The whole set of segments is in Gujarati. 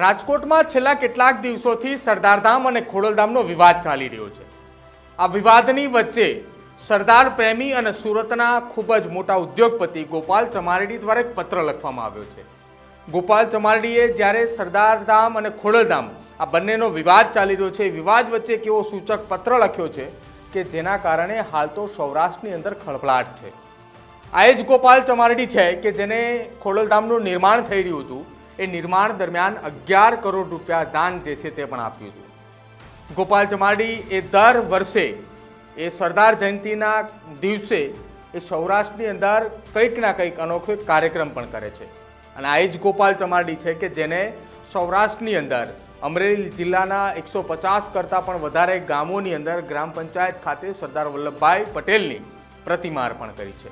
રાજકોટમાં છેલ્લા કેટલાક દિવસોથી સરદારધામ અને ખોડલધામનો વિવાદ ચાલી રહ્યો છે. આ વિવાદની વચ્ચે સરદાર પ્રેમી અને સુરતના ખૂબ જ મોટા ઉદ્યોગપતિ ગોપાલ ચમારડી દ્વારા એક પત્ર લખવામાં આવ્યો છે. ગોપાલ ચમારડીએ જ્યારે સરદારધામ અને ખોડલધામ આ બંનેનો વિવાદ ચાલી રહ્યો છે વિવાદ વચ્ચે કેવો સૂચક પત્ર લખ્યો છે કે જેના કારણે હાલ તો સૌરાષ્ટ્રની અંદર ખળભળાટ છે. આ એ જ ગોપાલ ચમારડી છે કે જેને ખોડલધામનું નિર્માણ થઈ રહ્યું હતું. એ નિર્માણ દરમિયાન અગિયાર કરોડ રૂપિયા દાન જે છે તે પણ આપ્યું હતું. ગોપાલ ચમાડી એ દર વર્ષે, એ સરદાર જયંતિના દિવસે એ સૌરાષ્ટ્રની અંદર કંઈક ના કંઈક અનોખો કાર્યક્રમ પણ કરે છે. અને આ જ ગોપાલ ચમાડી છે કે જેને સૌરાષ્ટ્રની અંદર, અમરેલી જિલ્લાના એકસો પચાસ કરતાં પણ વધારે ગામોની અંદર ગ્રામ પંચાયત ખાતે સરદાર વલ્લભભાઈ પટેલની પ્રતિમા અર્પણ કરી છે.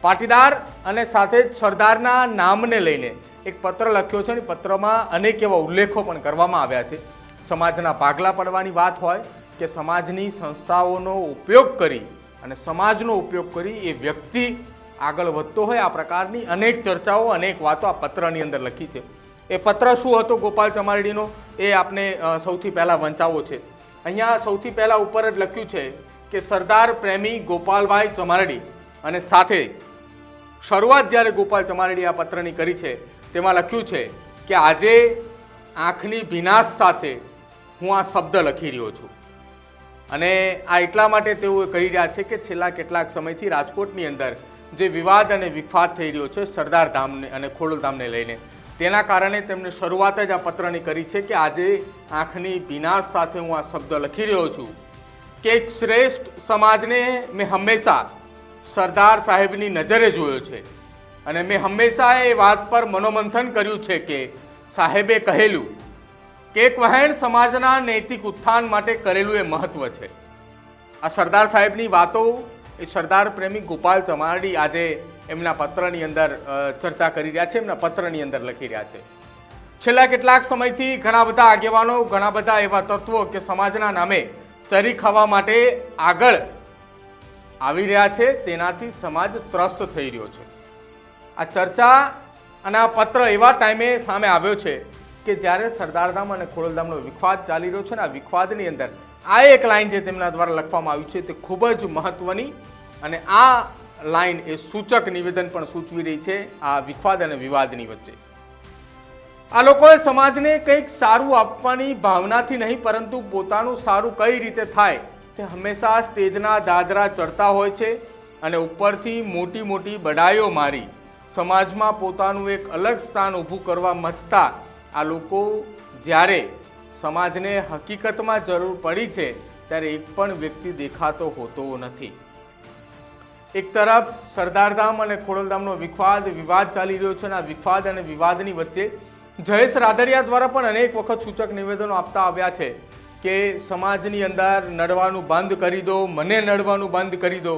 પાટીદાર અને સાથે જ સરદારના નામને લઈને એક પત્ર લખ્યો છે અને પત્રમાં અનેક એવા ઉલ્લેખો પણ કરવામાં આવ્યા છે. સમાજના ભાગલા પડવાની વાત હોય કે સમાજની સંસ્થાઓનો ઉપયોગ કરી અને સમાજનો ઉપયોગ કરી એ વ્યક્તિ આગળ વધતો હોય, આ પ્રકારની અનેક ચર્ચાઓ, અનેક વાતો આ પત્રની અંદર લખી છે. એ પત્ર શું હતો ગોપાલ ચમારડીનો? એ આપને સૌથી પહેલાં વંચાવો છે. અહીંયા સૌથી પહેલાં ઉપર જ લખ્યું છે કે સરદાર પ્રેમી ગોપાલભાઈ ચમારડી અને સાથે શરૂઆત જ્યારે ગોપાલ ચમારડી આ પત્રની કરી છે તેમાં લખ્યું છે કે આજે આંખની વિનાશ સાથે હું આ શબ્દ લખી રહ્યો છું. અને આ એટલા માટે તેઓ કહી રહ્યા છે કે છેલ્લા કેટલાક સમયથી રાજકોટની અંદર જે વિવાદ અને વિખવાદ થઈ રહ્યો છે સરદાર ધામને અને ખોડલધામને લઈને, તેના કારણે તેમણે શરૂઆત જ આ પત્રની કરી છે કે આજે આંખની વિનાશ સાથે હું આ શબ્દ લખી રહ્યો છું. કે એક શ્રેષ્ઠ સમાજને મેં હંમેશા સરદાર સાહેબની નજરે જોયો છે. અને મેં હંમેશા એ વાત પર મનોમંથન કર્યું છે કે સાહેબે કહેલું કે એક વહેણ સમાજના નૈતિક ઉત્થાન માટે કરેલું એ મહત્વ છે. આ સરદાર સાહેબની વાતો એ સરદાર પ્રેમી ગોપાલ ચમારડી આજે એમના પત્રની અંદર ચર્ચા કરી રહ્યા છે, એમના પત્રની અંદર લખી રહ્યા છે. છેલ્લા કેટલાક સમયથી ઘણા બધા આગેવાનો, ઘણા બધા એવા તત્વો કે સમાજના નામે ચરી ખાવા માટે આગળ આવી રહ્યા છે. તેનાથી સમાજ ત્રસ્ત થઈ રહ્યો છે. આ ચર્ચા અને આ પત્ર એવા ટાઈમે સામે આવ્યો છે કે જ્યારે સરદારધામ અને ખોડલધામનો વિખવાદ ચાલી રહ્યો છે ને આ વિખવાદની અંદર આ એક લાઈન જે તેમના દ્વારા લખવામાં આવ્યું છે તે ખૂબ જ મહત્વની અને આ લાઈન એ સૂચક નિવેદન પણ સૂચવી રહી છે આ વિખવાદ અને વિવાદની વચ્ચે. આ લોકોએ સમાજને કંઈક સારું આપવાની ભાવનાથી નહીં, પરંતુ પોતાનું સારું કઈ રીતે થાય તે હંમેશા સ્ટેજના દાદરા ચડતા હોય છે અને ઉપરથી મોટી મોટી બડાઈઓ મારી સમાજમાં પોતાનું એક અલગ સ્થાન ઊભું કરવા મથતા આ લોકો જ્યારે સમાજને હકીકતમાં જરૂર પડી છે, ત્યારે એક પણ વ્યક્તિ દેખાતો હોતો નથી. એક તરફ સરદારધામ અને ખોડલધામનો વિખવાદ, વિવાદ ચાલી રહ્યો છે અને આ વિખવાદ અને વિવાદની વચ્ચે જયેશ રાદડિયા દ્વારા પણ અનેક વખત સૂચક નિવેદનો આપતા આવ્યા છે કે સમાજની અંદર નડવાનું બંધ કરી દો, મને નડવાનું બંધ કરી દો.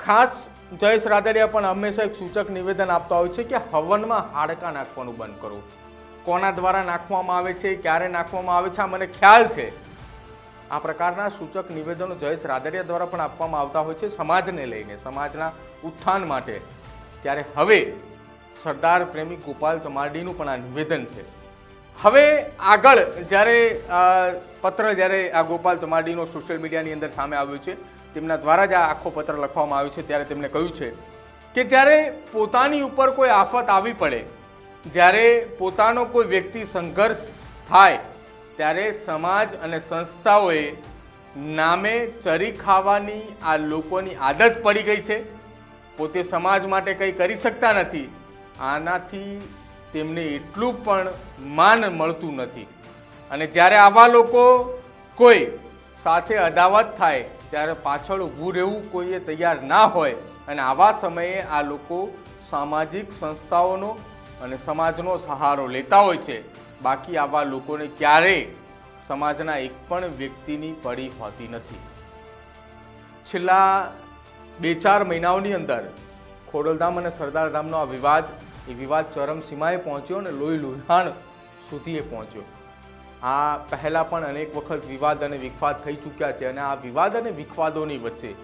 ખાસ જયેશ રાદડિયા પણ હંમેશા એક સૂચક નિવેદન આપતા હોય છે કે હવનમાં હાડકાં નાખવાનું બંધ કરો. કોના દ્વારા નાખવામાં આવે છે, ક્યારે નાખવામાં આવે છે, આ મને ખ્યાલ છે. આ પ્રકારના સૂચક નિવેદનો જયેશ રાદડિયા દ્વારા પણ આપવામાં આવતા હોય છે સમાજને લઈને, સમાજના ઉત્થાન માટે. ત્યારે હવે સરદાર પ્રેમી ગોપાલ ચમારડીનું પણ આ નિવેદન છે. હવે આગળ જ્યારે પત્ર જ્યારે આ ગોપાલ ચમારડીનો સોશિયલ મીડિયાની અંદર સામે આવ્યો છે તેમના દ્વારા જ આ આખો પત્ર લખવામાં આવ્યો છે, ત્યારે તેમણે કહ્યું છે કે જ્યારે પોતાની ઉપર કોઈ આફત આવી પડે, જ્યારે પોતાનો કોઈ વ્યક્તિ સંઘર્ષ થાય, ત્યારે સમાજ અને સંસ્થાઓએ નામે ચરી ખાવાની આ લોકોની આદત પડી ગઈ છે. પોતે સમાજ માટે કંઈ કરી શકતા નથી. આનાથી તેમને એટલું પણ માન મળતું નથી. અને જ્યારે આવા લોકો કોઈ સાથે અદાવત થાય ત્યારે પાછળ ઊભું રહેવું કોઈએ તૈયાર ના હોય. અને આવા સમયે આ લોકો સામાજિક સંસ્થાઓનો અને સમાજનો સહારો લેતા હોય છે. બાકી આવા લોકોને ક્યારેય સમાજના એક પણ વ્યક્તિની પડી હોતી નથી. છેલ્લા બે ચાર મહિનાઓની અંદર ખોડલધામ અને સરદારધામનો આ વિવાદ, એ વિવાદ ચરમસીમાએ પહોંચ્યો અને લોહી લુહાણ સુધી એ પહોંચ્યો. આ પહેલાં પણ અનેક વખત વિવાદ અને વિખવાદ થઈ ચૂક્યા છે અને આ વિવાદ અને વિખવાદોની વચ્ચે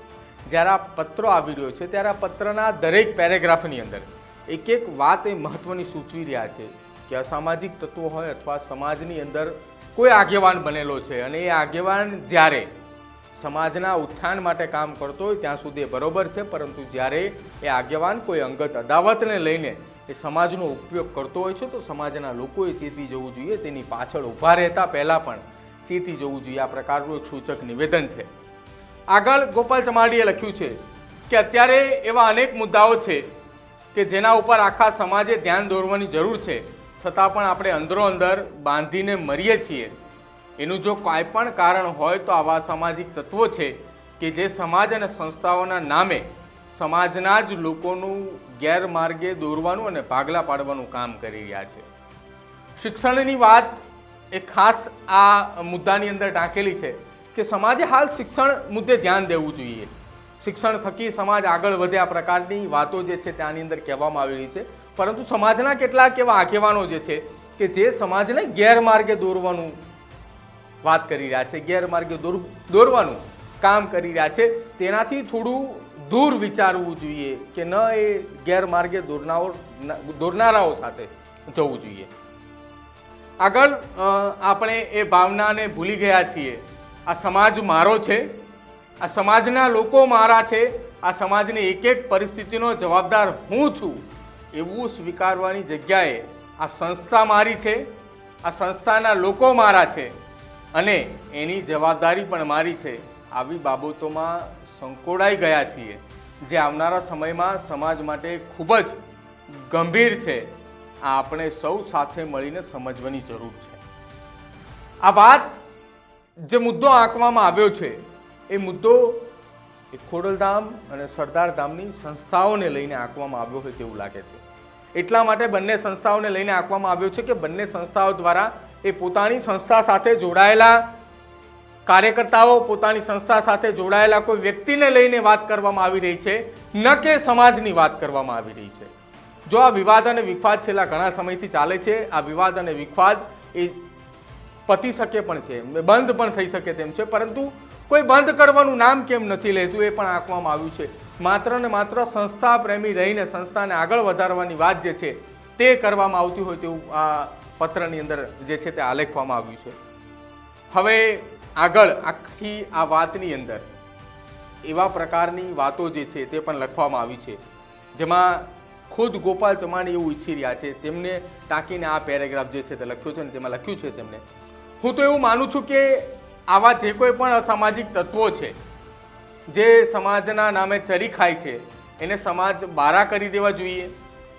જ્યારે આ પત્રો આવી રહ્યો છે ત્યારે આ પત્રના દરેક પેરેગ્રાફની અંદર એક એક વાત એ મહત્વની સૂચવી રહ્યા છે કે અસામાજિક તત્વો હોય અથવા સમાજની અંદર કોઈ આગેવાન બનેલો છે અને એ આગેવાન જ્યારે સમાજના ઉત્થાન માટે કામ કરતો હોય ત્યાં સુધી બરોબર છે, પરંતુ જ્યારે એ આગેવાન કોઈ અંગત અદાવતને લઈને એ સમાજનો ઉપયોગ કરતો હોય છે, તો સમાજના લોકોએ ચેતી જવું જોઈએ, તેની પાછળ ઊભા રહેતા પહેલાં પણ ચેતી જવું જોઈએ. આ પ્રકારનું એક સૂચક નિવેદન છે. આગળ ગોપાલ ચમાડીએ લખ્યું છે કે અત્યારે એવા અનેક મુદ્દાઓ છે કે જેના ઉપર આખા સમાજે ધ્યાન દોરવાની જરૂર છે. છતાં પણ આપણે અંદરો અંદર બાંધીને મરીએ છીએ. એનું જો કાંઈ પણ કારણ હોય, તો આવા સામાજિક તત્વો છે કે જે સમાજ અને સંસ્થાઓના નામે સમાજના જ લોકોનું ગેરમાર્ગે દોરવાનું અને ભાગલા પાડવાનું કામ કરી રહ્યા છે. શિક્ષણની વાત એ ખાસ આ મુદ્દાની અંદર ટાંકેલી છે કે સમાજે હાલ શિક્ષણ મુદ્દે ધ્યાન દેવું જોઈએ. શિક્ષણ થકી સમાજ આગળ વધે આ પ્રકારની વાતો જે છે ત્યાંની અંદર કહેવામાં આવી રહી છે. પરંતુ સમાજના કેટલાક એવા આગેવાનો જે છે કે જે સમાજને ગેરમાર્ગે દોરવાનું વાત કરી રહ્યા છે ગેરમાર્ગે દોર, દોરવાનું કામ કરી રહ્યા છે. તેનાથી થોડું દૂર વિચારવું જોઈએ કે ન એ ગેરમાર્ગે દોરનાઓ દોરનારાઓ સાથે જવું જોઈએ. આગળ આપણે એ ભાવનાને ભૂલી ગયા છીએ. આ સમાજ મારો છે. આ સમાજના લોકો મારા છે. આ સમાજની એક એક પરિસ્થિતિનો જવાબદાર હું છું. એવું સ્વીકારવાની જગ્યાએ આ સંસ્થા મારી છે. આ સંસ્થાના લોકો મારા છે. અને એની જવાબદારી પણ મારી છે. આવી બાબતોમાં સંકોડાઈ ગયા છીએ, જે આવનારા સમયમાં સમાજ માટે ખૂબ જ ગંભીર છે. આ આપણે સૌ સાથે મળીને સમજવાની જરૂર છે. આ વાત જે મુદ્દો આંકવામાં આવ્યો છે, એ મુદ્દો એ ખોડલધામ અને સરદારધામની સંસ્થાઓને લઈને આંકવામાં આવ્યો હોય તેવું લાગે છે. એટલા માટે બંને સંસ્થાઓને લઈને આંકવામાં આવ્યો છે કે બંને સંસ્થાઓ દ્વારા એ પોતાની સંસ્થા સાથે જોડાયેલા કાર્યકર્તાઓ પોતાની સંસ્થા સાથે જોડાયેલા કોઈ વ્યક્તિને લઈને વાત કરવામાં આવી રહી છે, ન કે સમાજની વાત કરવામાં આવી રહી છે. જો આ વિવાદ અને વિખવાદ છેલ્લા ઘણા સમયથી ચાલે છે, આ વિવાદ અને વિખવાદ એ પતી શકે પણ છે, બંધ પણ થઈ શકે તેમ છે, પરંતુ કોઈ બંધ કરવાનું નામ કેમ નથી લેતું એ પણ આંકવામાં આવ્યું છે. માત્ર ને માત્ર સંસ્થા પ્રેમી રહીને સંસ્થાને આગળ વધારવાની વાત જે છે, તે કરવામાં આવતી હોય તેવું આ પત્રની અંદર જે છે તે આલેખવામાં આવ્યું છે. હવે આગળ આખી આ વાતની અંદર એવા પ્રકારની વાતો જે છે તે પણ લખવામાં આવી છે. જેમાં ખુદ ગોપાલ ચમાણી એવું ઈચ્છી રહ્યા છે, તેમને ટાંકીને આ પેરેગ્રાફ જે છે તે લખ્યો છે ને તેમાં લખ્યું છે તેમને. હું તો એવું માનું છું કે આવા જે કોઈ પણ અસામાજિક તત્વો છે, જે સમાજના નામે ચરી ખાય છે, એને સમાજ બારા કરી દેવા જોઈએ.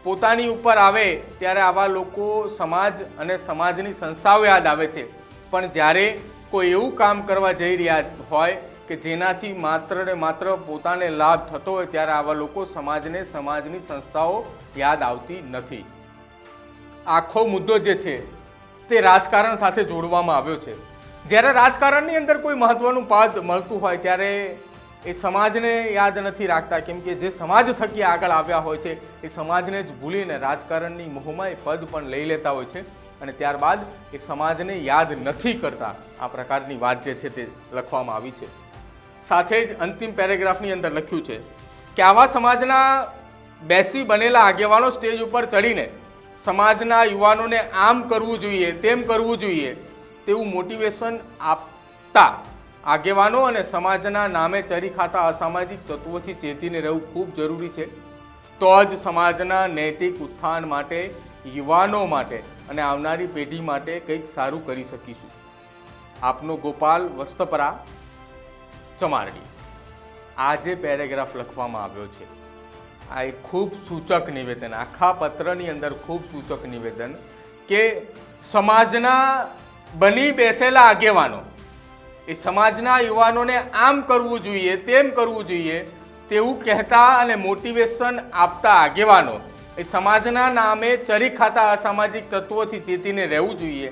પોતાની ઉપર આવે ત્યારે આવા લોકો સમાજ અને સમાજની સંસ્થાઓ યાદ આવે છે. પણ જ્યારે કોઈ એવું કામ કરવા જઈ રહ્યા હોય કે જેનાથી માત્ર ને માત્ર પોતાને લાભ થતો હોય ત્યારે આવા લોકો સમાજને સમાજની સંસ્થાઓ યાદ આવતી નથી. આખો મુદ્દો જે છે તે રાજકારણ સાથે જોડવામાં આવ્યો છે. જ્યારે રાજકારણની અંદર કોઈ મહત્વનું પદ મળતું હોય ત્યારે એ સમાજને યાદ નથી રાખતા, કેમ કે જે સમાજ થકી આગળ આવ્યા હોય છે એ સમાજને જ ભૂલીને રાજકારણની મોહમાં એ પદ પણ લઈ લેતા હોય છે. અને ત્યારબાદ એ સમાજને યાદ નથી કરતા. આ પ્રકારની વાત જે છે તે લખવામાં આવી છે. સાથે જ અંતિમ પેરેગ્રાફની અંદર લખ્યું છે કે આવા સમાજના બેસી બનેલા આગેવાનો સ્ટેજ ઉપર ચડીને સમાજના યુવાનોને આમ કરવું જોઈએ, તેમ કરવું જોઈએ તેવું મોટિવેશન આપતા આગેવાનો અને સમાજના નામે ચરી ખાતા અસામાજિક તત્વોથી ચેતીને રહેવું ખૂબ જરૂરી છે. તો જ સમાજના નૈતિક ઉત્થાન માટે, યુવાનો માટે અને આવનારી પેઢી માટે કંઈક સારું કરી શકીશું. આપનો ગોપાલ વસ્તપરા ચમારડી. આ જે પેરેગ્રાફ લખવામાં આવ્યો છે. આ એક ખૂબ સૂચક નિવેદન, આખા પત્રની અંદર ખૂબ સૂચક નિવેદન કે સમાજના બની બેસેલા આગેવાનો, એ સમાજના યુવાનોને આમ કરવું જોઈએ, તેમ કરવું જોઈએ તેવું કહેતા અને મોટિવેશન આપતા આગેવાનો એ સમાજના નામે ચરી ખાતા અસામાજિક તત્વોથી ચેતીને રહેવું જોઈએ.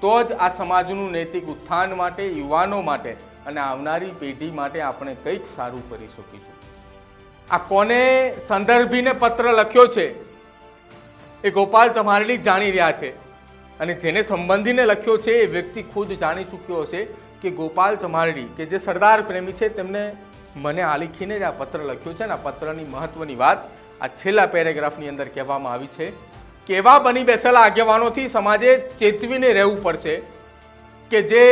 તો જ આ સમાજનું નૈતિક ઉત્થાન માટે, યુવાનો માટે અને આવનારી પેઢી માટે આપણે કંઈક સારું કરી શકીશું. આ કોને સંદર્ભીને પત્ર લખ્યો છે? એ ગોપાલ ચમારડી જાણી રહ્યા છે. અને જેને સંબંધીને લખ્યો છે, એ વ્યક્તિ ખુદ જાણી ચૂક્યો હશે કે ગોપાલ ચમારડી, કે જે સરદાર પ્રેમી છે, તેમને મને આલીખીને જ આ પત્ર લખ્યો છે અને આ પત્રની મહત્વની વાત આ છેલ્લા પેરેગ્રાફની અંદર કહેવામાં આવી છે, કેવા બની બેસેલા આગેવાનોથી સમાજે ચેતવીને રહેવું પડશે કે જે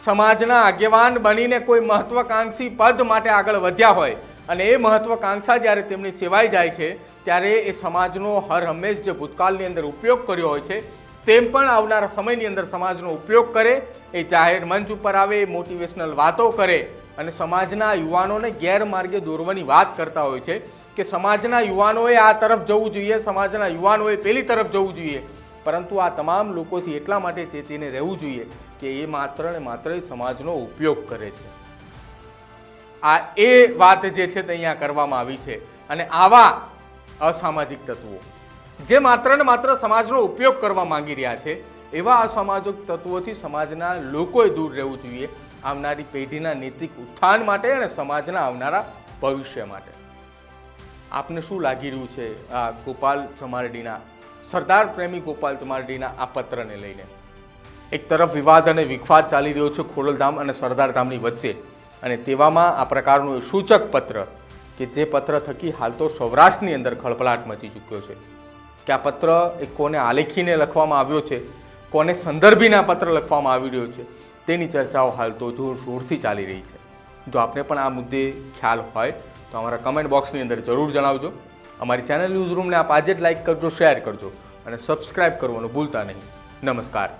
સમાજના આગેવાન બનીને કોઈ મહત્વકાંક્ષી પદ માટે આગળ વધ્યા હોય. અને એ મહત્વકાંક્ષા જ્યારે તેમની સેવાઈ જાય છે, ત્યારે એ સમાજનો હર હંમેશ જે ભૂતકાળની અંદર ઉપયોગ કર્યો હોય છે, તેમ પણ આવનારા સમયની અંદર સમાજનો ઉપયોગ કરે, એ જાહેર મંચ ઉપર આવે મોટિવેશનલ વાતો કરે અને સમાજના યુવાનોને ગેરમાર્ગે દોરવાની વાત કરતા હોય છે. કે સમાજના યુવાનોએ આ તરફ જવું જોઈએ, સમાજના યુવાનોએ પેલી તરફ જવું જોઈએ. પરંતુ આ તમામ લોકોથી એટલા માટે ચેતીને રહેવું જોઈએ કે એ માત્ર ને માત્ર સમાજનો ઉપયોગ કરે છે. આ એ વાત જે છે તે અહીંયા કરવામાં આવી છે. અને આવા અસામાજિક તત્વો જે માત્ર ને માત્ર સમાજનો ઉપયોગ કરવા માંગી રહ્યા છે, એવા અસામાજિક તત્વોથી સમાજના લોકોએ દૂર રહેવું જોઈએ આવનારી પેઢીના નૈતિક ઉત્થાન માટે અને સમાજના આવનારા ભવિષ્ય માટે. આપને શું લાગી રહ્યું છે આ ગોપાલ ચમારડીના, સરદાર પ્રેમી ગોપાલ ચમારડીના આ પત્રને લઈને? એક તરફ વિવાદ અને વિખવાદ ચાલી રહ્યો છે ખોડલધામ અને સરદારધામની વચ્ચે. અને તેવામાં આ પ્રકારનું સૂચક પત્ર કે જે પત્ર થકી હાલ તો સૌરાષ્ટ્રની અંદર ખળભળાટ મચી ચૂક્યો છે. કે આ પત્ર એ કોને આલેખીને લખવામાં આવ્યો છે? કોને સંદર્ભીના પત્ર લખવામાં આવી રહ્યો છે? તેની ચર્ચાઓ હાલ તો જોરશોરથી ચાલી રહી છે. જો આપને પણ આ મુદ્દે ખ્યાલ હોય તો અમારા કમેન્ટ બોક્સની અંદર જરૂર જણાવજો. અમારી ચેનલ ન્યૂઝ રૂમને આપ આજે જ લાઇક કરજો શેર કરજો અને સબસ્ક્રાઇબ કરવાનું ભૂલતા નહીં. નમસ્કાર.